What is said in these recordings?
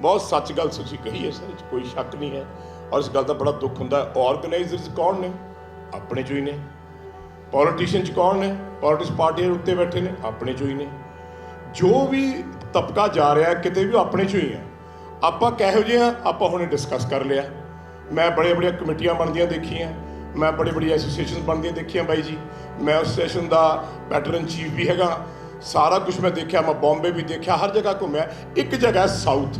ਬਹੁਤ ਸੱਚ ਗੱਲ ਤੁਸੀਂ ਕਹੀ ਹੈ ਸਰ, ਕੋਈ ਸ਼ੱਕ ਨਹੀਂ ਹੈ। ਔਰ ਇਸ ਗੱਲ ਦਾ ਬੜਾ ਦੁੱਖ ਹੁੰਦਾ ਹੈ। ਆਰਗੇਨਾਈਜ਼ਰਸ ਕੌਣ ਨੇ? ਆਪਣੇ ਚੋਂ ਹੀ ਨੇ। ਪੋਲੀਟੀਸ਼ੀਅਨ ਚ ਕੌਣ ਨੇ? ਪੋਲਿਟਿਕਸ ਪਾਰਟੀਆਂ ਦੇ ਉੱਤੇ ਬੈਠੇ ਨੇ, ਆਪਣੇ ਚੋਂ ਹੀ ਨੇ। ਜੋ ਵੀ ਤਬਕਾ ਜਾ ਰਿਹਾ ਕਿਤੇ ਵੀ ਉਹ ਆਪਣੇ ਚੋਂ ਹੀ ਹੈ। ਆਪਾਂ ਕਿਹੋ ਜਿਹੇ ਆ? ਆਪਾਂ ਹੁਣੇ ਡਿਸਕਸ ਕਰ ਲਿਆ। ਮੈਂ ਬੜੇ ਬੜੀਆਂ ਕਮੇਟੀਆਂ ਬਣਦੀਆਂ ਦੇਖੀਆਂ। ਮੈਂ ਬੜੀ ਬੜੀ ਐਸੋਸੀਏਸ਼ਨ ਬਣਦੀਆਂ ਦੇਖੀਆਂ ਬਾਈ ਜੀ। ਮੈਂ ਐਸੋਸੀਏਸ਼ਨ ਦਾ ਪੈਟਰਨ ਚੀਫ ਵੀ ਹੈਗਾ। ਸਾਰਾ ਕੁਝ ਮੈਂ ਦੇਖਿਆ, ਮੈਂ ਬੰਬੇ ਵੀ ਦੇਖਿਆ, ਹਰ ਜਗ੍ਹਾ ਘੁੰਮਿਆ। ਇੱਕ ਜਗ੍ਹਾ ਸਾਊਥ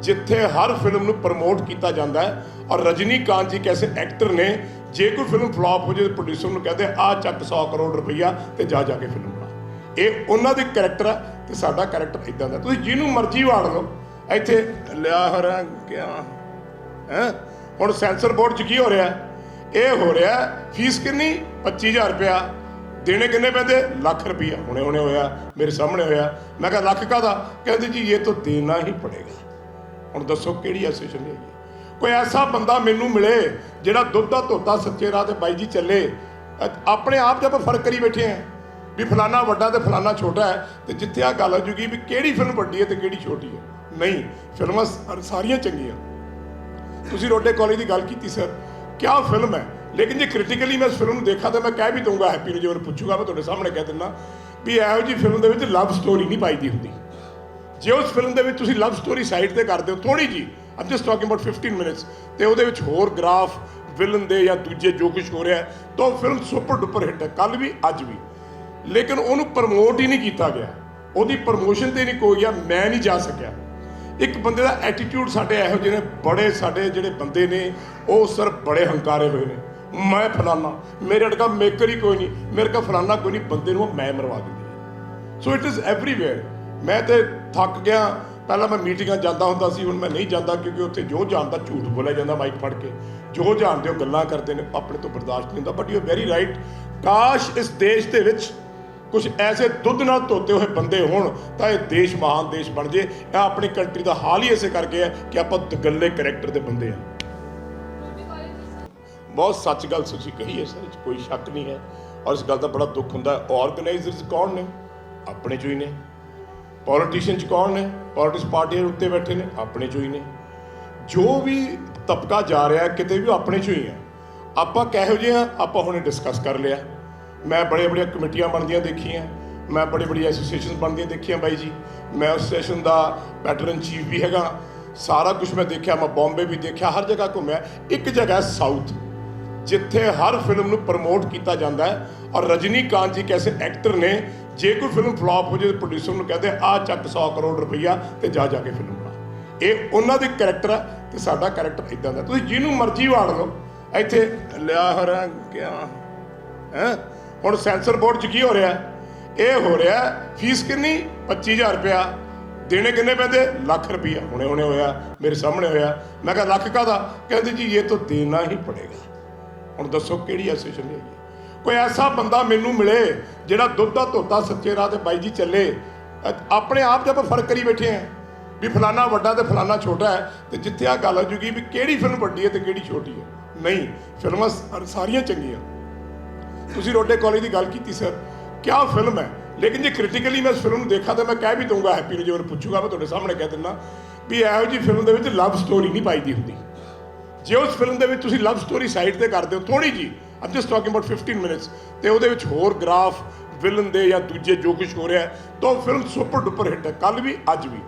ਜਿੱਥੇ ਹਰ ਫਿਲਮ ਨੂੰ ਪ੍ਰਮੋਟ ਕੀਤਾ ਜਾਂਦਾ ਹੈ। ਔਰ ਰਜਨੀਕਾਂਤ ਜੀ ਕੈਸੇ ਐਕਟਰ ਨੇ, ਜੇ ਕੋਈ ਫਿਲਮ ਫਲॉप ਹੋ ਜਾਏ ਪ੍ਰੋਡਿਊਸਰ ਨੂੰ ਕਹਿੰਦੇ ਆ ਚੱਕ 100 ਕਰੋੜ ਰੁਪਈਆ ਤੇ ਜਾ ਜਾ ਕੇ ਫਿਲਮ ਬਣਾ। ਇਹ ਉਹਨਾਂ ਦੇ ਕੈਰੈਕਟਰ ਹੈ ਤੇ ਸਾਡਾ ਕੈਰੈਕਟਰ ਇਦਾਂ ਦਾ। ਤੁਸੀਂ ਜਿਹਨੂੰ ਮਰਜ਼ੀ ਵਾੜ ਲਓ। ਇੱਥੇ ਲਿਆ ਹਰਾਂ ਕਿਆ? ਹੈ? ਹੁਣ ਸੈਂਸਰ ਬੋਰਡ 'ਚ ਕੀ ਹੋ ਰਿਹਾ? ਇਹ ਹੋ ਰਿਹਾ ਫੀਸ ਕਿੰਨੀ? 25000 ਰੁਪਇਆ। ਦੇਣੇ ਕਿੰਨੇ ਪੈਂਦੇ? ਲੱਖ ਰੁਪਇਆ ਹੁਣੇ ਹੁਣੇ ਹੋਇਆ, ਮੇਰੇ ਸਾਹਮਣੇ ਹੋਇਆ। ਮੈਂ ਕਿਹਾ, ਲੱਖ ਕਾਦਾ ਕਹਿੰਦੇ ਜੀ, ਇਹ ਤਾਂ ਦੇਣਾ ਹੀ ਪੜੇਗਾ। ਹੁਣ ਦੱਸੋ ਕਿਹੜੀ ਐਸੋਸੀਏਸ਼ਨ ਹੈਗੀ ਕੋਈ ਐਸਾ ਬੰਦਾ ਮੈਨੂੰ ਮਿਲੇ ਜਿਹੜਾ ਦੁੱਧ ਦਾ ਧੋਤਾ, ਸੱਚੇ ਰਾਹ ਤੇ ਬਾਈ ਜੀ ਚੱਲੇ। ਆਪਣੇ ਆਪ 'ਚ ਆਪਾਂ ਫ਼ਰਕ ਕਰੀ ਬੈਠੇ ਆਂ ਵੀ ਫਲਾਨਾ ਵੱਡਾ ਤੇ ਫਲਾਨਾ ਛੋਟਾ ਹੈ ਤੇ ਜਿੱਥੇ ਆ ਗੱਲ ਆ ਜੂਗੀ ਵੀ ਕਿਹੜੀ ਫਿਲਮ ਵੱਡੀ ਹੈ ਤੇ ਕਿਹੜੀ ਛੋਟੀ ਹੈ। ਨਹੀਂ, ਫਿਲਮਾਂ ਸਾਰੀਆਂ ਚੰਗੀਆਂ। ਤੁਸੀਂ ਰੋਡੇ ਕਾਲਜ ਦੀ ਗੱਲ ਕੀਤੀ, ਸਰ। ਕਿਆ ਫਿਲਮ ਹੈ? ਲੇਕਿਨ ਜੇ ਕ੍ਰਿਟੀਕਲੀ ਮੈਂ ਇਸ ਫਿਲਮ ਨੂੰ ਦੇਖਾ ਤਾਂ ਮੈਂ ਕਹਿ ਵੀ ਦਊਂਗਾ ਹੈਪੀ ਨੂੰ ਜੇ ਉਹਨੂੰ ਪੁੱਛੂਗਾ, ਮੈਂ ਤੁਹਾਡੇ ਸਾਹਮਣੇ ਕਹਿ ਦਿੰਦਾ ਵੀ ਇਹੋ ਜੀ ਫਿਲਮ ਦੇ ਵਿੱਚ ਲਵ ਸਟੋਰੀ ਨਹੀਂ ਪਾਈ ਦੀ ਹੁੰਦੀ। ਜੇ ਉਸ ਫਿਲਮ ਦੇ ਵਿੱਚ ਤੁਸੀਂ ਲਵ ਸਟੋਰੀ ਸਾਈਡ ਤੇ ਕਰਦੇ ਹੋ ਥੋੜੀ ਜੀ I'm just talking about 15 minutes ਤੇ ਉਹਦੇ ਵਿੱਚ ਹੋਰ ਗ੍ਰਾਫ ਵਿਲਨ ਦੇ ਜਾਂ ਦੂਜੇ ਜੋ ਕੁਝ ਹੋ ਰਿਹਾ ਤਾਂ ਉਹ ਫਿਲਮ ਸੁਪਰ ਡੁਪਰ ਹਿੱਟ ਹੈ ਕੱਲ ਵੀ, ਅੱਜ ਵੀ। ਲੇਕਿਨ ਉਹਨੂੰ ਪ੍ਰਮੋਟ ਹੀ ਨਹੀਂ ਕੀਤਾ ਗਿਆ। ਉਹਦੀ ਪ੍ਰਮੋਸ਼ਨ ਤੇ ਨਹੀਂ ਕੋਈ ਗਿਆ, ਮੈਂ ਨਹੀਂ ਜਾ ਸਕਿਆ। ਇੱਕ ਬੰਦੇ ਦਾ ਐਟੀਟਿਊਡ ਸਾਡੇ ਇਹੋ ਜਿਹੇ ਨੇ, ਬੜੇ ਸਾਡੇ ਜਿਹੜੇ ਬੰਦੇ ਨੇ, ਉਹ ਸਰ ਬੜੇ ਹੰਕਾਰੇ ਹੋਏ ਨੇ। ਮੈਂ ਫਲਾਨਾ, ਮੇਰੇ ਅੜਕਾ ਮੇਕਰ ਹੀ ਕੋਈ ਨਹੀਂ, ਮੇਰੇ ਕਾ ਫਲਾਨਾ ਕੋਈ ਨਹੀਂ, ਬੰਦੇ ਨੂੰ ਉਹ ਮੈਂ ਮਰਵਾ ਦਿੰਦੀ। ਸੋ ਇਟ ਇਜ਼ ਐਵਰੀਵੇਅਰ ਮੈਂ ਤੇ ਥੱਕ ਗਿਆ। ਪਹਿਲਾਂ ਮੈਂ ਮੀਟਿੰਗਾਂ ਜਾਂਦਾ ਹੁੰਦਾ ਸੀ, ਹੁਣ ਮੈਂ ਨਹੀਂ ਜਾਂਦਾ ਕਿਉਂਕਿ ਉੱਥੇ ਜੋ ਜਾਣਦਾ ਝੂਠ ਬੋਲਿਆ ਜਾਂਦਾ ਮਾਈਕ ਫੜ ਕੇ। ਜੋ ਜਾਣਦੇ ਉਹ ਗੱਲਾਂ ਕਰਦੇ ਨੇ, ਆਪਣੇ ਤੋਂ ਬਰਦਾਸ਼ਤ ਨਹੀਂ ਹੁੰਦਾ ਬਟ ਯੂ ਵੈਰੀ ਰਾਈਟ ਕਾਸ਼ ਇਸ ਦੇਸ਼ ਦੇ ਵਿੱਚ ਕੁਝ ਐਸੇ ਦੁੱਧ ਨਾਲ ਧੋਤੇ ਹੋਏ ਬੰਦੇ ਹੋਣ, ਤਾਂ ਇਹ ਦੇਸ਼ ਮਹਾਨ ਦੇਸ਼ ਬਣ ਜੇ। ਇਹ ਆਪਣੀ ਕੰਟਰੀ ਦਾ ਹਾਲ ਹੀ ਐਸੇ ਕਰਕੇ ਹੈ ਕਿ ਆਪਾਂ ਦਗੱਲੇ ਕੈਰੈਕਟਰ ਦੇ ਬੰਦੇ ਆ ਬਹੁਤ ਸੱਚ ਗੱਲ ਤੁਸੀਂ ਕਹੀ ਹੈ ਸਰ 'ਚ ਕੋਈ ਸ਼ੱਕ ਨਹੀਂ ਹੈ। ਔਰ ਇਸ ਗੱਲ ਦਾ ਬੜਾ ਦੁੱਖ ਹੁੰਦਾ ਹੈ। ਆਰਗੇਨਾਈਜ਼ਰਸ ਕੌਣ ਨੇ? ਆਪਣੇ ਚੋਂ ਹੀ ਨੇ। ਪੋਲੀਟੀਸ਼ੀਅਨ ਚ ਕੌਣ ਨੇ? ਪੋਲਿਟਿਕਸ ਪਾਰਟੀਆਂ ਦੇ ਉੱਤੇ ਬੈਠੇ ਨੇ, ਆਪਣੇ ਚੋਂ ਹੀ ਨੇ। ਜੋ ਵੀ ਤਬਕਾ ਜਾ ਰਿਹਾ, ਕਿਤੇ ਵੀ ਉਹ ਆਪਣੇ ਚੋਂ ਹੀ ਆ ਆਪਾਂ ਕਿਹੋ ਜਿਹੇ ਆ ਆਪਾਂ ਹੁਣੇ ਡਿਸਕਸ ਕਰ ਲਿਆ। ਮੈਂ ਬੜੇ ਬੜੀਆਂ ਕਮੇਟੀਆਂ ਬਣਦੀਆਂ ਦੇਖੀਆਂ। ਮੈਂ ਬੜੀ ਬੜੀ ਐਸੋਸੀਏਸ਼ਨ ਬਣਦੀਆਂ ਦੇਖੀਆਂ ਬਾਈ ਜੀ। ਮੈਂ ਐਸੋਸੀਏਸ਼ਨ ਦਾ ਪੈਟਰਨ ਚੀਫ ਵੀ ਹੈਗਾ। ਸਾਰਾ ਕੁਝ ਮੈਂ ਦੇਖਿਆ, ਮੈਂ ਬੰਬੇ ਵੀ ਦੇਖਿਆ, ਹਰ ਜਗ੍ਹਾ ਘੁੰਮਿਆ। ਇੱਕ ਜਗ੍ਹਾ ਸਾਊਥ ਜਿੱਥੇ ਹਰ ਫਿਲਮ ਨੂੰ ਪ੍ਰਮੋਟ ਕੀਤਾ ਜਾਂਦਾ ਹੈ। ਔਰ ਰਜਨੀਕਾਂਤ ਜੀ ਕੈਸੇ ਐਕਟਰ ਨੇ ਜੇ ਕੋਈ ਫਿਲਮ ਫਲॉप ਹੋ ਜਾਏ ਪ੍ਰੋਡਿਊਸਰ ਨੂੰ ਕਹਿੰਦੇ ਆ ਚੱਕ 100 ਕਰੋੜ ਰੁਪਈਆ ਤੇ ਜਾ ਜਾ ਕੇ ਫਿਲਮ ਬਣਾ। ਇਹ ਉਹਨਾਂ ਦੇ ਕੈਰੈਕਟਰ ਹੈ ਤੇ ਸਾਡਾ ਕੈਰੈਕਟਰ ਇਦਾਂ ਦਾ। ਤੁਸੀਂ ਜਿਹਨੂੰ ਮਰਜ਼ੀ ਵਾੜ ਲਓ। ਇੱਥੇ ਲਿਆ ਹਰਾਂ ਕਿਆ? ਹੈ? ਹੁਣ ਸੈਂਸਰ ਬੋਰਡ 'ਚ ਕੀ ਹੋ ਰਿਹਾ? ਇਹ ਹੋ ਰਿਹਾ ਫੀਸ ਕਿੰਨੀ? 25000 ਰੁਪਇਆ। ਦੇਣੇ ਕਿੰਨੇ ਪੈਂਦੇ? ਲੱਖ ਰੁਪਇਆ। ਹੁਣੇ ਹੁਣੇ ਹੋਇਆ, ਮੇਰੇ ਸਾਹਮਣੇ ਹੋਇਆ। ਮੈਂ ਕਿਹਾ, ਲੱਖ ਕਾਦਾ ਕਹਿੰਦੇ ਜੀ, ਇਹ ਤਾਂ ਦੇਣਾ ਹੀ ਪੜੇਗਾ। ਹੁਣ ਦੱਸੋ ਕਿਹੜੀ ਐਸੋਸੀਏਸ਼ਨ ਹੈ? ਕੋਈ ਐਸਾ ਬੰਦਾ ਮੈਨੂੰ ਮਿਲੇ ਜਿਹੜਾ ਦੁੱਧ ਦਾ ਧੋਤਾ ਸੱਚੇ ਰਾਹ ਤੇ ਬਾਈ ਜੀ ਚੱਲੇ। ਆਪਣੇ ਆਪ 'ਚ ਆਪਾਂ ਫ਼ਰਕ ਕਰੀ ਬੈਠੇ ਆਂ। ਵੀ ਫਲਾਨਾ ਵੱਡਾ ਤੇ ਫਲਾਨਾ ਛੋਟਾ ਹੈ ਤੇ ਜਿੱਥੇ ਆ ਗੱਲ ਆ ਜੂਗੀ ਵੀ ਕਿਹੜੀ ਫਿਲਮ ਵੱਡੀ ਹੈ ਤੇ ਕਿਹੜੀ ਛੋਟੀ ਹੈ। ਨਹੀਂ, ਫਿਲਮਾਂ ਸਾਰੀਆਂ ਚੰਗੀਆਂ। ਤੁਸੀਂ ਰੋਡੇ ਕਾਲਜ ਦੀ ਗੱਲ ਕੀਤੀ, ਸਰ। ਕਿਆ ਫਿਲਮ ਹੈ? ਲੇਕਿਨ ਜੇ ਕ੍ਰਿਟੀਕਲੀ ਮੈਂ ਇਸ ਫਿਲਮ ਨੂੰ ਦੇਖਾ ਤਾਂ ਮੈਂ ਕਹਿ ਵੀ ਦਊਂਗਾ ਹੈਪੀ ਨੂੰ ਜੇ ਉਹਨੂੰ ਪੁੱਛੂਗਾ, ਮੈਂ ਤੁਹਾਡੇ ਸਾਹਮਣੇ ਕਹਿ ਦਿੰਦਾ ਵੀ ਇਹੋ ਜੀ ਫਿਲਮ ਦੇ ਵਿੱਚ ਲਵ ਸਟੋਰੀ ਨਹੀਂ ਪਾਈ ਦੀ ਹੁੰਦੀ। ਜੇ ਉਸ ਫਿਲਮ ਦੇ ਵਿੱਚ ਤੁਸੀਂ ਲਵ ਸਟੋਰੀ ਸਾਈਡ ਤੇ ਕਰਦੇ ਹੋ ਥੋੜੀ ਜੀ I'm just talking about 15 minutes ਤੇ ਉਹਦੇ ਵਿੱਚ ਹੋਰ ਗ੍ਰਾਫ ਵਿਲਨ ਦੇ ਜਾਂ ਦੂਜੇ ਜੋ ਕੁਝ ਹੋ ਰਿਹਾ ਤਾਂ ਉਹ ਫਿਲਮ ਸੁਪਰ ਡੁਪਰ ਹਿੱਟ ਹੈ। ਕੱਲ ਵੀ, ਅੱਜ ਵੀ।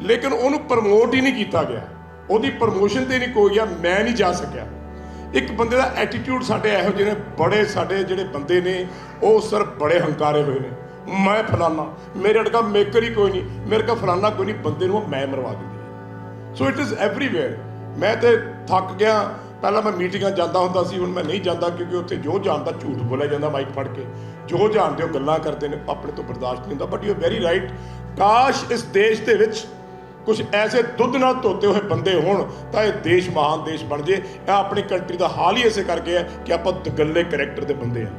ਲੇਕਿਨ ਉਹਨੂੰ ਪ੍ਰਮੋਟ ਹੀ ਨਹੀਂ ਕੀਤਾ ਗਿਆ। ਉਹਦੀ ਪ੍ਰਮੋਸ਼ਨ ਤੇ ਨਹੀਂ ਕੋਈ ਗਿਆ ਮੈਂ ਨਹੀਂ ਜਾ ਸਕਿਆ। ਇੱਕ ਬੰਦੇ ਦਾ ਐਟੀਟਿਊਡ ਸਾਡੇ ਇਹੋ ਜਿਹੇ ਨੇ, ਬੜੇ ਸਾਡੇ ਜਿਹੜੇ ਬੰਦੇ ਨੇ, ਉਹ ਸਰ ਬੜੇ ਹੰਕਾਰੇ ਹੋਏ ਨੇ। ਮੈਂ ਫਲਾਨਾ, ਮੇਰੇ ਅੜਕਾ ਮੇਕਰ ਹੀ ਕੋਈ ਨਹੀਂ। ਮੇਰੇ ਕਾ ਫਲਾਨਾ ਕੋਈ ਨਹੀਂ, ਬੰਦੇ ਨੂੰ ਮੈਂ ਮਰਵਾ ਦਿੰਦੀ। ਸੋ ਇਟ ਇਜ਼ ਐਵਰੀਵੇਅਰ ਮੈਂ ਤੇ ਥੱਕ ਗਿਆ ਪਹਿਲਾਂ ਮੈਂ ਮੀਟਿੰਗਾਂ ਜਾਂਦਾ ਹੁੰਦਾ ਸੀ, ਹੁਣ ਮੈਂ ਨਹੀਂ ਜਾਂਦਾ ਕਿਉਂਕਿ ਉੱਥੇ ਜੋ ਜਾਣਦਾ ਝੂਠ ਬੋਲਿਆ ਜਾਂਦਾ ਮਾਈਕ ਫੜ ਕੇ। ਜੋ ਜਾਣਦੇ ਉਹ ਗੱਲਾਂ ਕਰਦੇ ਨੇ, ਆਪਣੇ ਤੋਂ ਬਰਦਾਸ਼ਤ ਨਹੀਂ ਹੁੰਦਾ ਬਟ ਯੂ ਵੈਰੀ ਰਾਈਟ ਕਾਸ਼ ਇਸ ਦੇਸ਼ ਦੇ ਵਿੱਚ ਕੁਝ ਐਸੇ ਦੁੱਧ ਨਾਲ ਧੋਤੇ ਹੋਏ ਬੰਦੇ ਹੋਣ, ਤਾਂ ਇਹ ਦੇਸ਼ ਮਹਾਨ ਦੇਸ਼ ਬਣ ਜੇ। ਇਹ ਆਪਣੀ ਕੰਟਰੀ ਦਾ ਹਾਲ ਹੀ ਐਸੇ ਕਰਕੇ ਹੈ ਕਿ ਆਪਾਂ ਦਗੱਲੇ ਕੈਰੈਕਟਰ ਦੇ ਬੰਦੇ ਆ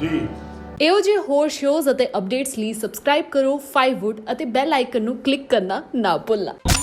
ਜੀ। ਇਹੋ ਜਿਹੇ ਹੋਰ ਸ਼ੋਜ਼ ਅਤੇ ਅਪਡੇਟਸ ਲਈ ਸਬਸਕ੍ਰਾਈਬ ਕਰੋ 5wood ਅਤੇ ਬੈਲ ਆਈਕਨ ਨੂੰ ਕਲਿੱਕ ਕਰਨਾ ਨਾ ਭੁੱਲਣਾ।